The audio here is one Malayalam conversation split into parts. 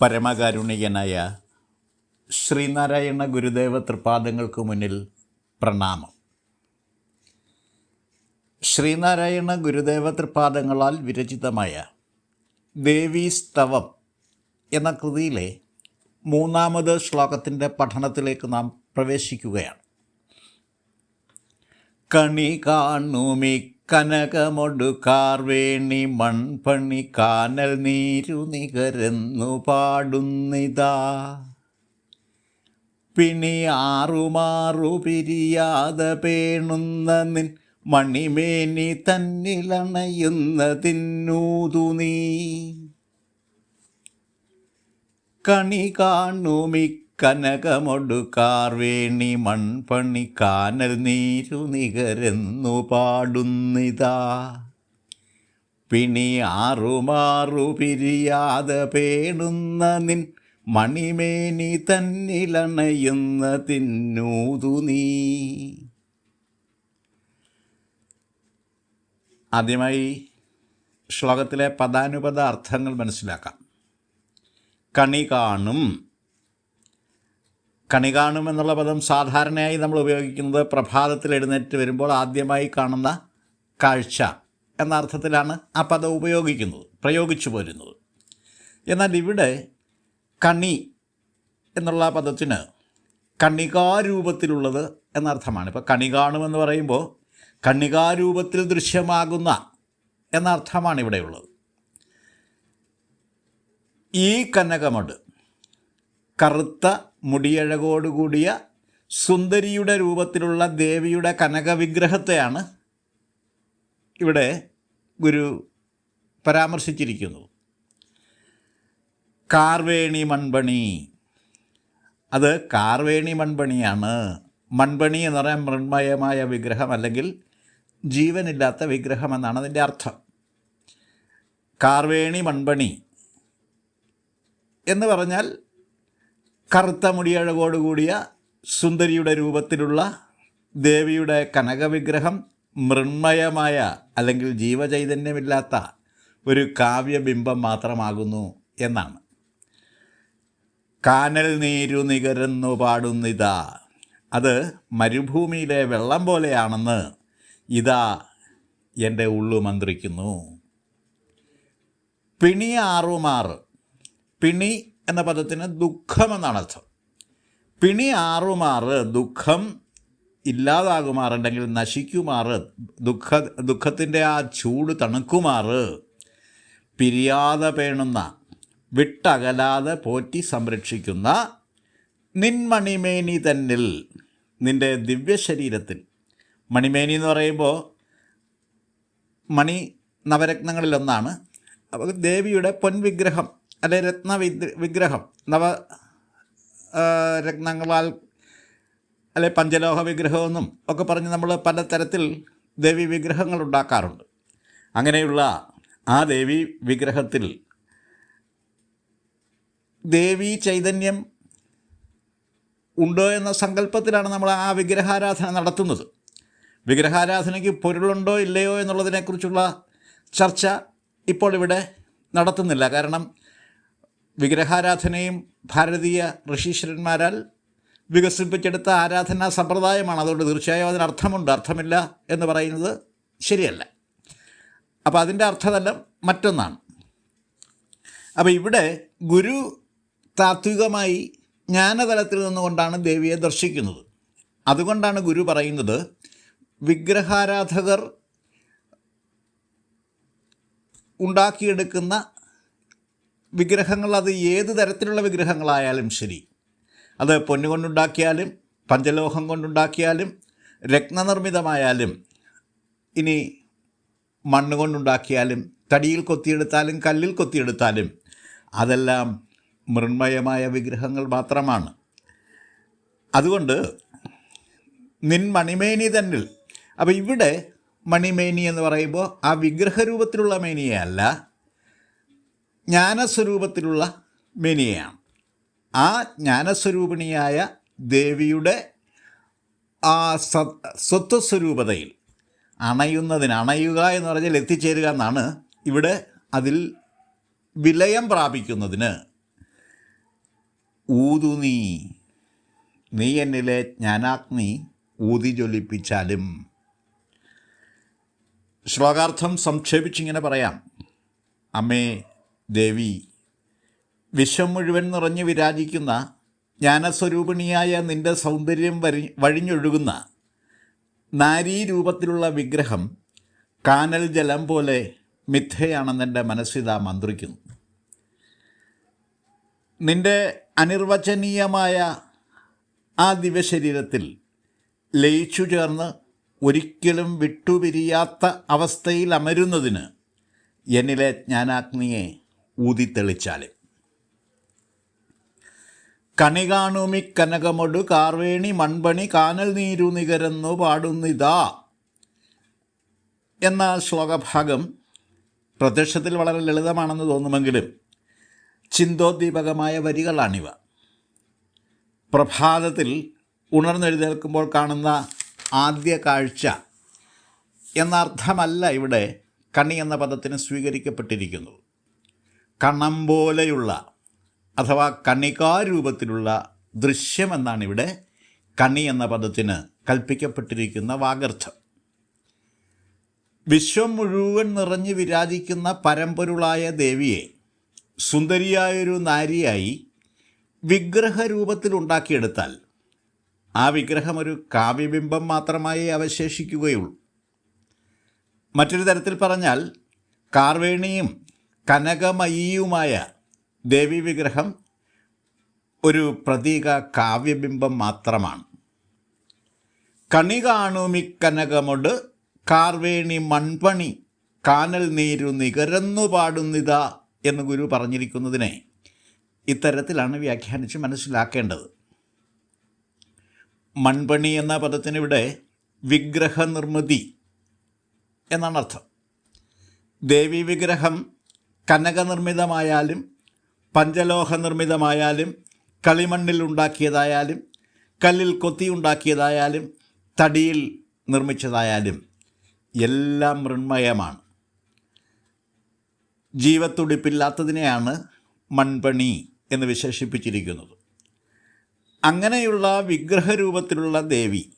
പരമകാരുണികനായ ശ്രീനാരായണ ഗുരുദേവ തൃപാദങ്ങൾക്ക് മുന്നിൽ പ്രണാമം. ശ്രീനാരായണ ഗുരുദേവ തൃപാദങ്ങളാൽ വിരചിതമായ ദേവീസ്തവം എന്ന കൃതിയിലെ മൂന്നാമത് ശ്ലോകത്തിന്റെ പഠനത്തിലേക്ക് നാം പ്രവേശിക്കുകയാണ്. കണി കാണുമി കനകമൊടു വേണി മൺപണി കാനൽ നീരു നികരെന്നു പാടുന്നിതാ. പിണി ആറുമാറു പിരിയാതെ പേണുന്ന നിൻ മണിമേനി തന്നിലണയുന്നതിന്നൂതു നീ. കണി കാണുമി കനകമൊടു വേണി മൺപണി കാനൽ നീരു നികരെന്നു പാടുന്നിതാ. പിണി ആറുമാറു പിരിയാതെ പേടുന്ന നിൻ മണിമേനി തന്നിലണയുന്ന തിന്നൂതു നീ. ആദ്യമായി ശ്ലോകത്തിലെ പദാനുപദ അർത്ഥങ്ങൾ മനസ്സിലാക്കാം. കണി കാണും കണി കാണും എന്നുള്ള പദം സാധാരണയായി നമ്മൾ ഉപയോഗിക്കുന്നത് പ്രഭാതത്തിൽ എഴുന്നേറ്റ് വരുമ്പോൾ ആദ്യമായി കാണുന്ന കാഴ്ച എന്ന അർത്ഥത്തിലാണ് ആ പദം ഉപയോഗിക്കുന്നത് പ്രയോഗിച്ചു പോരുന്നത്. എന്നാൽ ഇവിടെ കണി എന്നുള്ള പദത്തിന് കണികാരൂപത്തിലുള്ളത് എന്നർത്ഥമാണ് ഇപ്പോൾ കണി കാണുമെന്ന് പറയുമ്പോൾ കണികാരൂപത്തിൽ ദൃശ്യമാകുന്ന എന്നർത്ഥമാണ് ഇവിടെയുള്ളത് ഈ കനകമട് കറുത്ത മുടിയഴകോടുകൂടിയ സുന്ദരിയുടെ രൂപത്തിലുള്ള ദേവിയുടെ കനകവിഗ്രഹത്തെയാണ് ഇവിടെ ഗുരു പരാമർശിച്ചിരിക്കുന്നത് കാർവേണി മൺപണി അത് കാർവേണി മൺപണിയാണ് മൺപണി എന്ന് പറയാൻ മൃണ്മയമായ വിഗ്രഹം അല്ലെങ്കിൽ ജീവനില്ലാത്ത വിഗ്രഹം എന്നാണ് അതിന്റെ അർത്ഥം. കാർവേണി മൺപണി എന്ന് പറഞ്ഞാൽ കറുത്ത മുടിയഴകോടുകൂടിയ സുന്ദരിയുടെ രൂപത്തിലുള്ള ദേവിയുടെ കനകവിഗ്രഹം മൃണ്മയമായ അല്ലെങ്കിൽ ജീവചൈതന്യമില്ലാത്ത ഒരു കാവ്യബിംബം മാത്രമാകുന്നു എന്നാണ്. കാനൽ നീരു നികരുന്നു പാടുന്നിതാ. അത് മരുഭൂമിയിലെ വെള്ളം പോലെയാണെന്ന് ഇതാ എന്റെ ഉള്ളു മന്ത്രിക്കുന്നു. പിണി ആറുമാർ പിണി എന്ന പദത്തിന് ദുഃഖമെന്നാണ് അർത്ഥം പിണി ആറുമാറ് ദുഃഖം ഇല്ലാതാകുമാറുണ്ടെങ്കിൽ നശിക്കുമാറ് ദുഃഖ ദുഃഖത്തിന്റെ ആ ചൂട് തണുക്കുമാറ്. പിരിയാതെ പേണുന്ന വിട്ടകലാതെ പോറ്റി സംരക്ഷിക്കുന്ന നിൻമണിമേനി തന്നിൽ നിന്റെ ദിവ്യശരീരത്തിൽ. മണിമേനി എന്ന് പറയുമ്പോൾ മണി നവരത്നങ്ങളിലൊന്നാണ്. അപ്പോൾ ദേവിയുടെ പൊൻവിഗ്രഹം. അല്ലെ രത്ന വിഗ്രഹം. നവ രത്നങ്ങളാൽ അല്ലെ പഞ്ചലോഹ വിഗ്രഹമെന്നും ഒക്കെ പറഞ്ഞ് നമ്മൾ പലതരത്തിൽ ദേവി വിഗ്രഹങ്ങൾ ഉണ്ടാക്കാറുണ്ട്. അങ്ങനെയുള്ള ആ ദേവി വിഗ്രഹത്തിൽ ദേവി ചൈതന്യം ഉണ്ടോ എന്ന സങ്കല്പത്തിലാണ് നമ്മൾ ആ വിഗ്രഹാരാധന നടത്തുന്നത്. വിഗ്രഹാരാധനയ്ക്ക് പൊരുളുണ്ടോ ഇല്ലയോ എന്നുള്ളതിനെക്കുറിച്ചുള്ള ചർച്ച ഇപ്പോൾ ഇവിടെ നടത്തുന്നില്ല. കാരണം വിഗ്രഹാരാധനയും ഭാരതീയ ഋഷീശ്വരന്മാരാൽ വികസിപ്പിച്ചെടുത്ത ആരാധനാ സമ്പ്രദായമാണ്. അതുകൊണ്ട് തീർച്ചയായും അതിന് അർത്ഥമുണ്ട്. അർത്ഥമില്ല എന്ന് പറയുന്നത് ശരിയല്ല. അപ്പോൾ അതിന്റെ അർത്ഥതലം മറ്റൊന്നാണ്. അപ്പോൾ ഇവിടെ ഗുരു താത്വികമായി ജ്ഞാനതലത്തിൽ നിന്നുകൊണ്ടാണ് ദേവിയെ ദർശിക്കുന്നത്. അതുകൊണ്ടാണ് ഗുരു പറയുന്നത് വിഗ്രഹാരാധകർ ഉണ്ടാക്കിയെടുക്കുന്ന വിഗ്രഹങ്ങൾ അത് ഏത് തരത്തിലുള്ള വിഗ്രഹങ്ങളായാലും ശരി. അത് പൊന്നുകൊണ്ടുണ്ടാക്കിയാലും പഞ്ചലോഹം കൊണ്ടുണ്ടാക്കിയാലും രത്നനിർമ്മിതമായാലും ഇനി മണ്ണ് കൊണ്ടുണ്ടാക്കിയാലും തടിയിൽ കൊത്തിയെടുത്താലും കല്ലിൽ കൊത്തിയെടുത്താലും അതെല്ലാം മൃണ്മയമായ വിഗ്രഹങ്ങൾ മാത്രമാണ്. അതുകൊണ്ട് നിൻ മണിമേനി തന്നിൽ അപ്പോൾ ഇവിടെ മണിമേനി എന്ന് പറയുമ്പോൾ ആ വിഗ്രഹരൂപത്തിലുള്ള മേനിയല്ല ജ്ഞാനസ്വരൂപത്തിലുള്ള മിനിയാണ് ആ ജ്ഞാനസ്വരൂപിണിയായ ദേവിയുടെ ആ സ്വത്വസ്വരൂപതയിൽ അണയുന്നതിന് അണയുക എന്ന് പറഞ്ഞാൽ എത്തിച്ചേരുക എന്നാണ് ഇവിടെ അതിൽ വിലയം പ്രാപിക്കുന്നതിന് ഊതു നീ. നീ എന്നിലെ ജ്ഞാനാഗ്നി ഊതി ജ്വലിപ്പിച്ചാലും ശ്ലോകാർത്ഥം സംക്ഷേപിച്ചിങ്ങനെ പറയാം. അമ്മേ ദേവി വിശ്വം മുഴുവൻ നിറഞ്ഞു വിരാജിക്കുന്ന ജ്ഞാനസ്വരൂപിണിയായ നിന്റെ സൗന്ദര്യം വരി വഴിഞ്ഞൊഴുകുന്ന നാരീരൂപത്തിലുള്ള വിഗ്രഹം കാനൽ ജലം പോലെ മിഥ്യയാണെന്നെന്റെ മനസ്സിത മന്ത്രിക്കുന്നു. നിന്റെ അനിർവചനീയമായ ആ ദിവശരീരത്തിൽ ലയിച്ചു ചേർന്ന് ഒരിക്കലും വിട്ടുപിരിയാത്ത അവസ്ഥയിൽ അമരുന്നതിന് എന്നിലെ ജ്ഞാനാഗ്നിയെ ഊതിത്തെളിച്ചാലും. കണികാണുമി കനകമൊടു കാർവേണി മൺപണി കാനൽ നീരു നികരന്നു പാടുന്നിതാ. എന്ന ശ്ലോകഭാഗം പ്രത്യക്ഷത്തിൽ വളരെ ലളിതമാണെന്ന് തോന്നുമെങ്കിലും ചിന്തോദ്ദീപകമായ വരികളാണിവ. പ്രഭാതത്തിൽ ഉണർന്നെഴുന്നേൽക്കുമ്പോൾ കാണുന്ന ആദ്യ കാഴ്ച എന്നർത്ഥമല്ല ഇവിടെ കണി എന്ന പദത്തിന് സ്വീകരിക്കപ്പെട്ടിരിക്കുന്നത് കണം പോലെയുള്ള അഥവാ കണികാരൂപത്തിലുള്ള ദൃശ്യമെന്നാണ് ഇവിടെ കണി എന്ന പദത്തിന് കൽപ്പിക്കപ്പെട്ടിരിക്കുന്ന വാഗർത്ഥം വിശ്വം മുഴുവൻ നിറഞ്ഞു വിരാജിക്കുന്ന പരമ്പൊരുളായ ദേവിയെ സുന്ദരിയായൊരു നാരിയായി വിഗ്രഹരൂപത്തിൽ ഉണ്ടാക്കിയെടുത്താൽ ആ വിഗ്രഹം ഒരു കാവ്യബിംബം മാത്രമായി അവശേഷിക്കുകയുള്ളൂ. മറ്റൊരു തരത്തിൽ പറഞ്ഞാൽ കാർവേണിയും കനകമയിയുമായ ദേവി വിഗ്രഹം ഒരു പ്രതീക കാവ്യബിംബം മാത്രമാണ്. കണി കാണുമി കനകമൊട് കാർവേണി മൺപണി കാനൽ നീരു നികരന്നു പാടുന്നിതാ എന്ന് ഗുരു പറഞ്ഞിരിക്കുന്നതിനെ ഇത്തരത്തിലാണ് വ്യാഖ്യാനിച്ച് മനസ്സിലാക്കേണ്ടത്. മൺപണി എന്ന പദത്തിനിവിടെ വിഗ്രഹനിർമ്മിതി എന്നാണ് അർത്ഥം. ദേവി വിഗ്രഹം കനകനിർമ്മിതമായാലും പഞ്ചലോഹ നിർമ്മിതമായാലും കളിമണ്ണിൽ ഉണ്ടാക്കിയതായാലും കല്ലിൽ കൊത്തിയുണ്ടാക്കിയതായാലും തടിയിൽ നിർമ്മിച്ചതായാലും എല്ലാം മൃണ്മയമാണ്. ജീവത്തുടിപ്പില്ലാത്തതിനെയാണ് മൺപണി എന്ന് വിശേഷിപ്പിച്ചിരിക്കുന്നത്. അങ്ങനെയുള്ള വിഗ്രഹരൂപത്തിലുള്ള ദേവി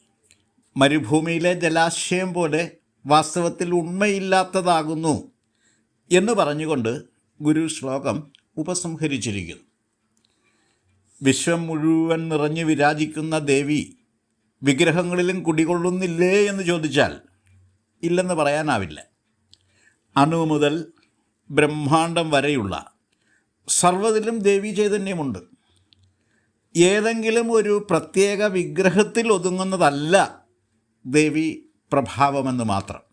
മരുഭൂമിയിലെ ജലാശയം പോലെ വാസ്തവത്തിൽ ഉണ്മയില്ലാത്തതാകുന്നു എന്ന് പറഞ്ഞുകൊണ്ട് ഗുരു ശ്ലോകം ഉപസംഹരിച്ചിരിക്കുന്നു. വിശ്വം മുഴുവൻ നിറഞ്ഞു വിരാജിക്കുന്ന ദേവി വിഗ്രഹങ്ങളിലും കുടികൊള്ളുന്നില്ലേ എന്ന് ചോദിച്ചാൽ ഇല്ലെന്ന് പറയാനാവില്ല. അണു മുതൽ ബ്രഹ്മാണ്ടം വരെയുള്ള സർവതിലും ദേവി ചൈതന്യമുണ്ട്. ഏതെങ്കിലും ഒരു പ്രത്യേക വിഗ്രഹത്തിൽ ഒതുങ്ങുന്നതല്ല ദേവി പ്രഭാവമെന്ന് മാത്രം.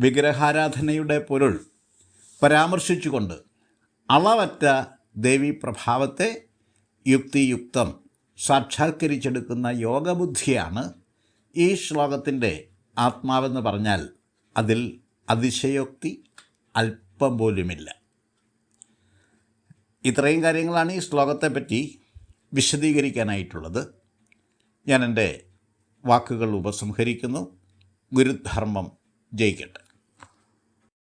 വിഗ്രഹാരാധനയുടെ പൊരുൾ പരാമർശിച്ചുകൊണ്ട് അളവറ്റ ദേവി പ്രഭാവത്തെ യുക്തിയുക്തം സാക്ഷാത്കരിച്ചെടുക്കുന്ന യോഗബുദ്ധിയാണ് ഈ ശ്ലോകത്തിന്റെ ആത്മാവെന്ന് പറഞ്ഞാൽ അതിൽ അതിശയോക്തി അല്പം പോലുമില്ല. ഇത്രയും കാര്യങ്ങളാണ് ഈ ശ്ലോകത്തെപ്പറ്റി വിശദീകരിക്കാനായിട്ടുള്ളത്. ഞാൻ എന്റെ വാക്കുകൾ ഉപസംഹരിക്കുന്നു. ഗുരുധർമ്മം ജയിക്കട്ടെ.